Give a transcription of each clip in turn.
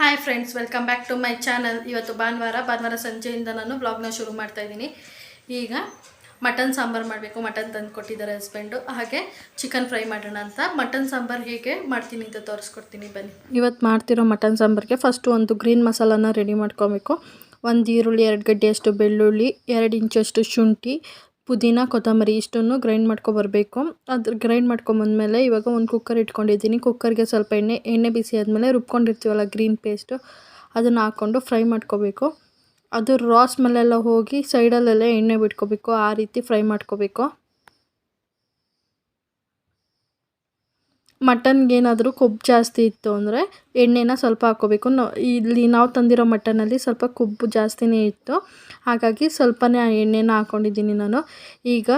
Hi friends welcome back to my channel ಇವತ್ತು ಭಾನುವಾರ ಭಾನುವಾರ ಸಂಜೆಯಿಂದ ನಾನು ಬ್ಲಾಗ್ನ ಶುರು ಮಾಡ್ತಾ ಇದ್ದೀನಿ. ಈಗ ಮಟನ್ ಸಾಂಬಾರು ಮಾಡಬೇಕು. ಮಟನ್ ತಂದು ಕೊಟ್ಟಿದ್ದಾರೆ ಹಸ್ಬೆಂಡು ಹಾಗೆ ಚಿಕನ್ ಫ್ರೈ ಮಾಡೋಣ ಅಂತ. ಮಟನ್ ಸಾಂಬಾರು ಹೇಗೆ ಮಾಡ್ತೀನಿ ಅಂತ ತೋರಿಸ್ಕೊಡ್ತೀನಿ. ಬನ್ನಿ. ಇವತ್ತು ಮಾಡ್ತಿರೋ ಮಟನ್ ಸಾಂಬಾರಿಗೆ ಫಸ್ಟು ಒಂದು ಗ್ರೀನ್ ಮಸಾಲಾನ ರೆಡಿ ಮಾಡ್ಕೊಬೇಕು. ಒಂದು ಈರುಳ್ಳಿ, ಎರಡು ಗಡ್ಡೆಯಷ್ಟು ಬೆಳ್ಳುಳ್ಳಿ, ಎರಡು ಇಂಚಷ್ಟು ಶುಂಠಿ ಪುದೀನ, ಕೊತ್ತಂಬರಿ ಇಷ್ಟನ್ನು ಗ್ರೈಂಡ್ ಮಾಡ್ಕೊಬರ್ಬೇಕು ಅದು ಗ್ರೈಂಡ್ ಮಾಡ್ಕೊಂಬಂದ್ಮೇಲೆ ಇವಾಗ ಒಂದು ಕುಕ್ಕರ್ ಇಟ್ಕೊಂಡಿದ್ದೀನಿ. ಕುಕ್ಕರ್ಗೆ ಸ್ವಲ್ಪ ಎಣ್ಣೆ ಎಣ್ಣೆ ಬಿಸಿ ಆದಮೇಲೆ ರುಬ್ಕೊಂಡಿರ್ತೀವಲ್ಲ ಗ್ರೀನ್ ಪೇಸ್ಟು ಅದನ್ನು ಹಾಕ್ಕೊಂಡು ಫ್ರೈ ಮಾಡ್ಕೋಬೇಕು. ಅದು ರಾಸ್ ಮೇಲೆಲ್ಲ ಹೋಗಿ ಸೈಡಲ್ಲೆಲ್ಲ ಎಣ್ಣೆ ಬಿಟ್ಕೋಬೇಕು. ಆ ರೀತಿ ಫ್ರೈ ಮಾಡ್ಕೋಬೇಕು. ಮಟನ್ಗೆ ಏನಾದರೂ ಕೊಬ್ಬು ಜಾಸ್ತಿ ಇತ್ತು ಅಂದರೆ ಎಣ್ಣೆನ ಸ್ವಲ್ಪ ಹಾಕ್ಕೋಬೇಕು. ಇಲ್ಲಿ ನಾವು ತಂದಿರೋ ಮಟನಲ್ಲಿ ಸ್ವಲ್ಪ ಕೊಬ್ಬು ಜಾಸ್ತಿನೇ ಇತ್ತು. ಹಾಗಾಗಿ ಸ್ವಲ್ಪನೇ ಎಣ್ಣೆನ ಹಾಕ್ಕೊಂಡಿದ್ದೀನಿ ನಾನು. ಈಗ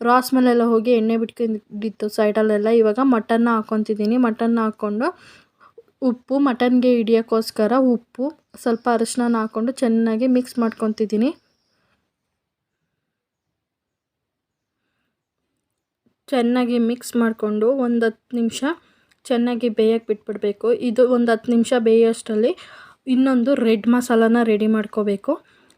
ರಾಸ್ ಮೇಲೆಲ್ಲ ಹೋಗಿ ಎಣ್ಣೆ ಬಿಟ್ಕೊಂಡಿತ್ತು ಸೈಡಲ್ಲೆಲ್ಲ. ಇವಾಗ ಮಟನ್ನ ಹಾಕ್ಕೊತಿದ್ದೀನಿ. ಮಟನ್ನ ಹಾಕ್ಕೊಂಡು ಉಪ್ಪು, ಮಟನ್ಗೆ ಹಿಡಿಯೋಕ್ಕೋಸ್ಕರ ಉಪ್ಪು, ಸ್ವಲ್ಪ ಅರಿಶಿನ ಹಾಕ್ಕೊಂಡು ಚೆನ್ನಾಗಿ ಮಿಕ್ಸ್ ಮಾಡ್ಕೊತಿದ್ದೀನಿ. ಚೆನ್ನಾಗಿ ಮಿಕ್ಸ್ ಮಾಡಿಕೊಂಡು ಒಂದು ಹತ್ತು ನಿಮಿಷ ಚೆನ್ನಾಗಿ ಬೇಯಕ್ಕೆ ಬಿಟ್ಬಿಡಬೇಕು. ಇದು ಒಂದು ಹತ್ತು ನಿಮಿಷ ಬೇಯೋಷ್ಟರಲ್ಲಿ ಇನ್ನೊಂದು ರೆಡ್ ಮಸಾಲಾನ ರೆಡಿ ಮಾಡ್ಕೋಬೇಕು.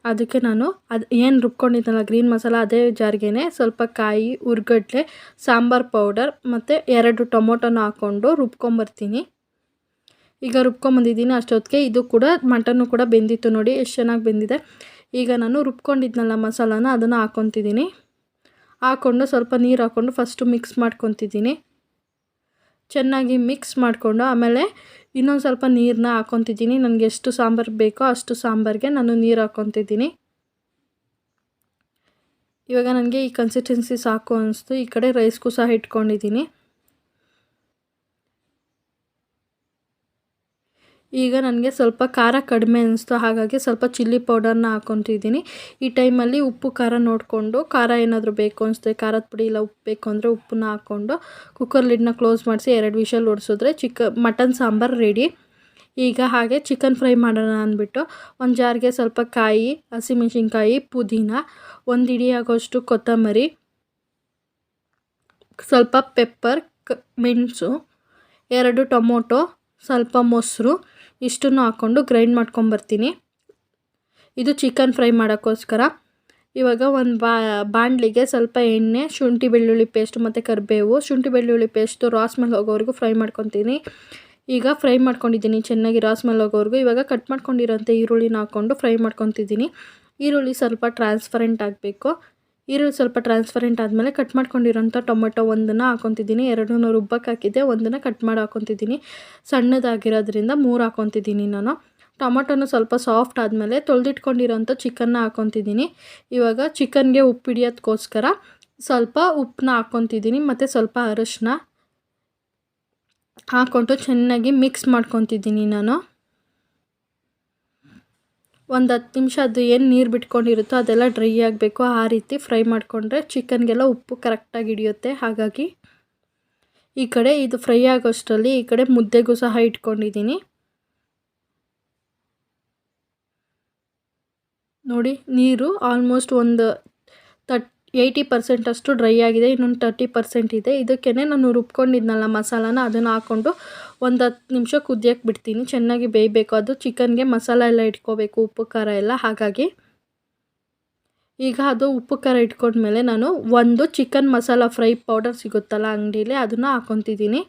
ಅದಕ್ಕೆ ನಾನು ಅದು ಏನು ರುಬ್ಕೊಂಡಿದ್ದಲ್ಲ ಗ್ರೀನ್ ಮಸಾಲ ಅದೇ ಜಾರ್ಗೆನೇ ಸ್ವಲ್ಪ ಕಾಯಿ, ಉರ್ಗಡ್ಲೆ, ಸಾಂಬಾರು ಪೌಡರ್ ಮತ್ತು ಎರಡು ಟೊಮೊಟೊನ ಹಾಕ್ಕೊಂಡು ರುಬ್ಕೊಂಬರ್ತೀನಿ. ಈಗ ರುಬ್ಕೊಂಬಂದಿದ್ದೀನಿ ಅಷ್ಟೊತ್ತಿಗೆ. ಇದು ಕೂಡ ಮಟನ್ನು ಕೂಡ ಬೆಂದಿತ್ತು ನೋಡಿ, ಎಷ್ಟು ಚೆನ್ನಾಗಿ ಬೆಂದಿದೆ. ಈಗ ನಾನು ರುಬ್ಕೊಂಡಿದ್ನಲ್ಲ ಮಸಾಲಾನ ಅದನ್ನು ಹಾಕ್ಕೊತಿದ್ದೀನಿ ಹಾಕ್ಕೊಂಡು ಸ್ವಲ್ಪ ನೀರು ಹಾಕ್ಕೊಂಡು ಫಸ್ಟು ಮಿಕ್ಸ್ ಮಾಡ್ಕೊತಿದ್ದೀನಿ. ಚೆನ್ನಾಗಿ ಮಿಕ್ಸ್ ಮಾಡಿಕೊಂಡು ಆಮೇಲೆ ಇನ್ನೊಂದು ಸ್ವಲ್ಪ ನೀರನ್ನ ಹಾಕ್ಕೊತಿದ್ದೀನಿ ನನಗೆ ಎಷ್ಟು ಸಾಂಬಾರು ಬೇಕೋ ಅಷ್ಟು ಸಾಂಬಾರಿಗೆ ನಾನು ನೀರು ಹಾಕ್ಕೊತಿದ್ದೀನಿ ಇವಾಗ ನನಗೆ ಈ ಕನ್ಸಿಸ್ಟೆನ್ಸಿ ಸಾಕು ಅನಿಸ್ತು. ಈ ಕಡೆ ರೈಸ್ಗೂ ಸಹ ಇಟ್ಕೊಂಡಿದ್ದೀನಿ. ಈಗ ನನಗೆ ಸ್ವಲ್ಪ ಖಾರ ಕಡಿಮೆ ಅನಿಸ್ತು ಹಾಗಾಗಿ ಸ್ವಲ್ಪ ಚಿಲ್ಲಿ ಪೌಡರ್ನ ಹಾಕ್ಕೊತಿದ್ದೀನಿ ಈ ಟೈಮಲ್ಲಿ ಉಪ್ಪು, ಖಾರ ನೋಡಿಕೊಂಡು ಖಾರ ಏನಾದರೂ ಬೇಕು ಅನಿಸುತ್ತೆ, ಖಾರದ ಪುಡಿ ಇಲ್ಲ ಉಪ್ಪು ಬೇಕು ಅಂದರೆ ಉಪ್ಪನ್ನ ಹಾಕ್ಕೊಂಡು ಕುಕ್ಕರ್ ಲಿಡ್ನ ಕ್ಲೋಸ್ ಮಾಡಿಸಿ ಎರಡು ವಿಷಲ್ ಓಡಿಸಿದ್ರೆ ಚಿಕ್ಕ ಮಟನ್ ಸಾಂಬಾರು ರೆಡಿ ಈಗ ಹಾಗೆ ಚಿಕನ್ ಫ್ರೈ ಮಾಡೋಣ ಅಂದ್ಬಿಟ್ಟು ಒಂದು ಜಾರಿಗೆ ಸ್ವಲ್ಪ ಕಾಯಿ, ಹಸಿಮೆಣ್ಸಿನ್ಕಾಯಿ, ಪುದೀನ, ಒಂದು ಇಡಿ ಆಗೋಷ್ಟು ಕೊತ್ತಂಬರಿ, ಸ್ವಲ್ಪ ಪೆಪ್ಪರ್ ಮೆಣಸು, ಎರಡು ಟೊಮೊಟೊ, ಸ್ವಲ್ಪ ಮೊಸರು ಇಷ್ಟನ್ನು ಹಾಕ್ಕೊಂಡು ಗ್ರೈಂಡ್ ಮಾಡ್ಕೊಂಬರ್ತೀನಿ. ಇದು ಚಿಕನ್ ಫ್ರೈ ಮಾಡೋಕ್ಕೋಸ್ಕರ. ಇವಾಗ ಒಂದು ಬಾ ಬಾಣಲಿಗೆ ಸ್ವಲ್ಪ ಎಣ್ಣೆ, ಶುಂಠಿ ಬೆಳ್ಳುಳ್ಳಿ ಪೇಸ್ಟ್ ಮತ್ತು ಕರಿಬೇವು, ಶುಂಠಿ ಬೆಳ್ಳುಳ್ಳಿ ಪೇಸ್ಟು ರಾಸ್ ಮೇಲೆ ಹೋಗೋವರೆಗೂ ಫ್ರೈ ಮಾಡ್ಕೊತೀನಿ. ಈಗ ಫ್ರೈ ಮಾಡ್ಕೊಂಡಿದ್ದೀನಿ, ಚೆನ್ನಾಗಿ ರಾಸ್ ಮೇಲೆ ಹೋಗೋವರೆಗೂ. ಇವಾಗ ಕಟ್ ಮಾಡ್ಕೊಂಡಿರೋಂಥ ಈರುಳ್ಳಿನ ಹಾಕ್ಕೊಂಡು ಫ್ರೈ ಮಾಡ್ಕೊತಿದ್ದೀನಿ. ಈರುಳ್ಳಿ ಸ್ವಲ್ಪ ಟ್ರಾನ್ಸ್ಪರೆಂಟ್ ಆಗಬೇಕು. ಈರುಳ್ಳಿ ಸ್ವಲ್ಪ ಟ್ರಾನ್ಸ್ಪರೆಂಟ್ ಆದಮೇಲೆ ಕಟ್ ಮಾಡ್ಕೊಂಡಿರೋಂಥ ಟೊಮೆಟೊ ಒಂದನ್ನು ಹಾಕೊತಿದ್ದೀನಿ. ಎರಡನ್ನೂ ರುಬ್ಬಕ್ಕೆ ಹಾಕಿದ್ದೆ, ಒಂದನ್ನು ಕಟ್ ಮಾಡಿ ಹಾಕೊತಿದ್ದೀನಿ. ಸಣ್ಣದಾಗಿರೋದ್ರಿಂದ ಮೂರು ಹಾಕೊತಿದ್ದೀನಿ ನಾನು. ಟೊಮೊಟೊನು ಸ್ವಲ್ಪ ಸಾಫ್ಟ್ ಆದಮೇಲೆ ತೊಳೆದಿಟ್ಕೊಂಡಿರೋಂಥ ಚಿಕನ್ನ ಹಾಕೊತಿದ್ದೀನಿ. ಇವಾಗ ಚಿಕನ್ಗೆ ಉಪ್ಪು ಹಿಡಿಯೋದಕ್ಕೋಸ್ಕರ ಸ್ವಲ್ಪ ಉಪ್ಪನ್ನ ಹಾಕ್ಕೊತಿದ್ದೀನಿ ಮತ್ತು ಸ್ವಲ್ಪ ಅರಶಿನ ಹಾಕ್ಕೊಂಡು ಚೆನ್ನಾಗಿ ಮಿಕ್ಸ್ ಮಾಡ್ಕೊತಿದ್ದೀನಿ ನಾನು. ಒಂದು ಹತ್ತು ನಿಮಿಷ ಅದು ಏನು ನೀರು ಬಿಟ್ಕೊಂಡಿರುತ್ತೋ ಅದೆಲ್ಲ ಡ್ರೈ ಆಗಬೇಕು. ಆ ರೀತಿ ಫ್ರೈ ಮಾಡಿಕೊಂಡ್ರೆ ಚಿಕನ್ಗೆಲ್ಲ ಉಪ್ಪು ಕರೆಕ್ಟಾಗಿ ಹಿಡಿಯುತ್ತೆ. ಹಾಗಾಗಿ ಈ ಕಡೆ ಇದು ಫ್ರೈ ಆಗೋಷ್ಟರಲ್ಲಿ ಈ ಕಡೆ ಮುದ್ದೆಗೂ ಸಹ ಇಟ್ಕೊಂಡಿದ್ದೀನಿ. ನೋಡಿ, ನೀರು ಆಲ್ಮೋಸ್ಟ್ ಒಂದು ತಟ್ ಏಯ್ಟಿ ಪರ್ಸೆಂಟಷ್ಟು ಡ್ರೈ ಆಗಿದೆ, ಇನ್ನೊಂದು ತರ್ಟಿ ಪರ್ಸೆಂಟ್ ಇದೆ. ಇದಕ್ಕೇ ನಾನು ರುಬ್ಕೊಂಡಿದ್ನಲ್ಲ ಮಸಾಲಾನ, ಅದನ್ನು ಹಾಕ್ಕೊಂಡು ಒಂದು ಹತ್ತು ನಿಮಿಷ ಕುದಿಯೋಕ್ಕೆ ಬಿಡ್ತೀನಿ. ಚೆನ್ನಾಗಿ ಬೇಯಬೇಕು. ಅದು ಚಿಕನ್ಗೆ ಮಸಾಲ ಎಲ್ಲ ಇಟ್ಕೋಬೇಕು, ಉಪ್ಪು, ಖಾರ ಎಲ್ಲ. ಹಾಗಾಗಿ ಈಗ ಅದು ಉಪ್ಪು, ಖಾರ ಇಟ್ಕೊಂಡ್ಮೇಲೆ ನಾನು ಒಂದು ಚಿಕನ್ ಮಸಾಲ ಫ್ರೈ ಪೌಡರ್ ಸಿಗುತ್ತಲ್ಲ ಅಂಗಡೀಲಿ, ಅದನ್ನು ಹಾಕ್ಕೊತಿದ್ದೀನಿ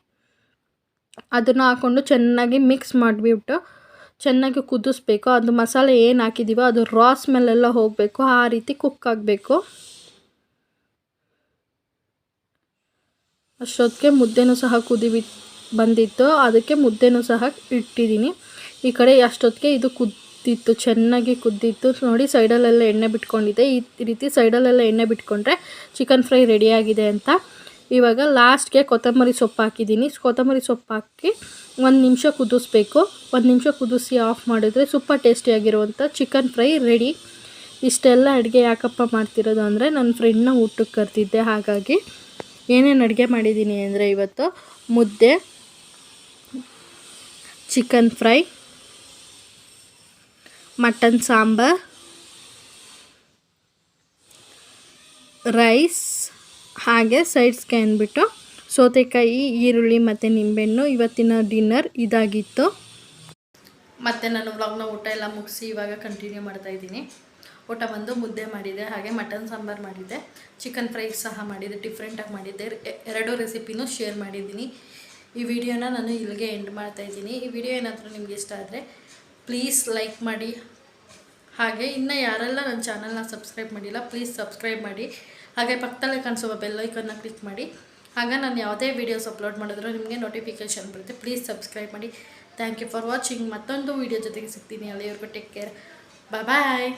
ಅದನ್ನು ಹಾಕ್ಕೊಂಡು ಚೆನ್ನಾಗಿ ಮಿಕ್ಸ್ ಮಾಡಿಬಿಟ್ಟು ಚೆನ್ನಾಗಿ ಕುದಿಸ್ಬೇಕು. ಅದು ಮಸಾಲೆ ಏನು ಹಾಕಿದ್ದೀವೋ ಅದು ರಾಸ್ ಮೇಲೆಲ್ಲ ಹೋಗಬೇಕು. ಆ ರೀತಿ ಕುಕ್ ಆಗಬೇಕು. ಅಷ್ಟೊತ್ತಿಗೆ ಮುದ್ದೆನೂ ಸಹ ಕುದಿ ಬಂದಿತ್ತು. ಅದಕ್ಕೆ ಮುದ್ದೆನೂ ಸಹ ಇಟ್ಟಿದ್ದೀನಿ. ಈ ಕಡೆ ಅಷ್ಟೊತ್ತಿಗೆ ಇದು ಕುದ್ದಿತ್ತು, ಚೆನ್ನಾಗಿ ಕುದ್ದಿತ್ತು. ನೋಡಿ, ಸೈಡಲ್ಲೆಲ್ಲ ಎಣ್ಣೆ ಬಿಟ್ಕೊಂಡಿದೆ ಈ ರೀತಿ ಸೈಡಲ್ಲೆಲ್ಲ ಎಣ್ಣೆ ಬಿಟ್ಕೊಂಡ್ರೆ ಚಿಕನ್ ಫ್ರೈ ರೆಡಿಯಾಗಿದೆ ಅಂತ. ಇವಾಗ ಲಾಸ್ಟ್ಗೆ ಕೊತ್ತಂಬರಿ ಸೊಪ್ಪು ಹಾಕಿದ್ದೀನಿ. ಕೊತ್ತಂಬರಿ ಸೊಪ್ಪು ಹಾಕಿ ಒಂದು ನಿಮಿಷ ಕುದಿಸ್ಬೇಕು. ಒಂದು ನಿಮಿಷ ಕುದಿಸಿ ಆಫ್ ಮಾಡಿದ್ರೆ ಸೂಪರ್ ಟೇಸ್ಟಿಯಾಗಿರುವಂಥ ಚಿಕನ್ ಫ್ರೈ ರೆಡಿ. ಇಷ್ಟೆಲ್ಲ ಅಡುಗೆ ಯಾಕಪ್ಪ ಮಾಡ್ತಿರೋದು ಅಂದರೆ ನನ್ನ ಫ್ರೆಂಡ್ನ ಊಟಕ್ಕೆ ಕರೆದಿದ್ದೆ. ಹಾಗಾಗಿ ಏನೇನು ಅಡುಗೆ ಮಾಡಿದ್ದೀನಿ ಅಂದರೆ ಇವತ್ತು ಮುದ್ದೆ chicken fry mutton sambar rice ಹಾಗೆ ಸೈಡ್ಸ್ಗೆ ಅಂದ್ಬಿಟ್ಟು ಸೌತೆಕಾಯಿ, ಈರುಳ್ಳಿ ಮತ್ತು ನಿಂಬೆಹಣ್ಣು ಇವತ್ತಿನ ಡಿನ್ನರ್ ಇದಾಗಿತ್ತು. ಮತ್ತು ನಾನು ವ್ಲಾಗ್ನ ಊಟ ಎಲ್ಲ ಮುಗಿಸಿ ಇವಾಗ ಕಂಟಿನ್ಯೂ ಮಾಡ್ತಾಯಿದ್ದೀನಿ ಊಟ ಬಂದು ಮುದ್ದೆ ಮಾಡಿದೆ, ಹಾಗೆ ಮಟನ್ ಸಾಂಬಾರು ಮಾಡಿದ್ದೆ ಚಿಕನ್ ಫ್ರೈ ಸಹ ಮಾಡಿದ್ದೆ ಡಿಫ್ರೆಂಟಾಗಿ ಮಾಡಿದ್ದೆ. ಎರಡೂ ರೆಸಿಪಿನೂ ಶೇರ್ ಮಾಡಿದ್ದೀನಿ. ಈ ವಿಡಿಯೋನ ನಾನು ಇಲ್ಲಿಗೆ ಎಂಡ್ ಮಾಡ್ತಾಯಿದ್ದೀನಿ ಈ ವಿಡಿಯೋ ಏನಾದರೂ ನಿಮ್ಗೆ ಇಷ್ಟ ಆದರೆ ಪ್ಲೀಸ್ ಲೈಕ್ ಮಾಡಿ. ಹಾಗೆ ಇನ್ನು ಯಾರೆಲ್ಲ ನನ್ನ ಚಾನಲ್ನ ಸಬ್ಸ್ಕ್ರೈಬ್ ಮಾಡಿಲ್ಲ ಪ್ಲೀಸ್ ಸಬ್ಸ್ಕ್ರೈಬ್ ಮಾಡಿ. ಹಾಗೆ ಪಕ್ಕದಲ್ಲೇ ಕಾಣಿಸುವ ಬೆಲ್ ಐಕನ್ನ ಕ್ಲಿಕ್ ಮಾಡಿ. ಆಗ ನಾನು ಯಾವುದೇ ವೀಡಿಯೋಸ್ ಅಪ್ಲೋಡ್ ಮಾಡಿದ್ರು ನಿಮಗೆ ನೋಟಿಫಿಕೇಷನ್ ಬರುತ್ತೆ. ಪ್ಲೀಸ್ ಸಬ್ಸ್ಕ್ರೈಬ್ ಮಾಡಿ. ಥ್ಯಾಂಕ್ ಯು ಫಾರ್ ವಾಚಿಂಗ್ ಮತ್ತೊಂದು ವೀಡಿಯೋ ಜೊತೆಗೆ ಸಿಗ್ತೀನಿ. ಅಲ್ಲಿವರೆಗೂ ಟೇಕ್ ಕೇರ್ ಬಾಯ್